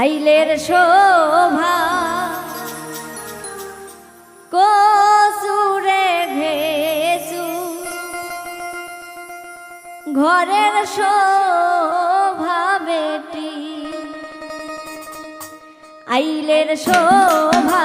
আইলের শোভা কসুরে ঘেসু। ঘরের শোভা বেটি আইলের শোভা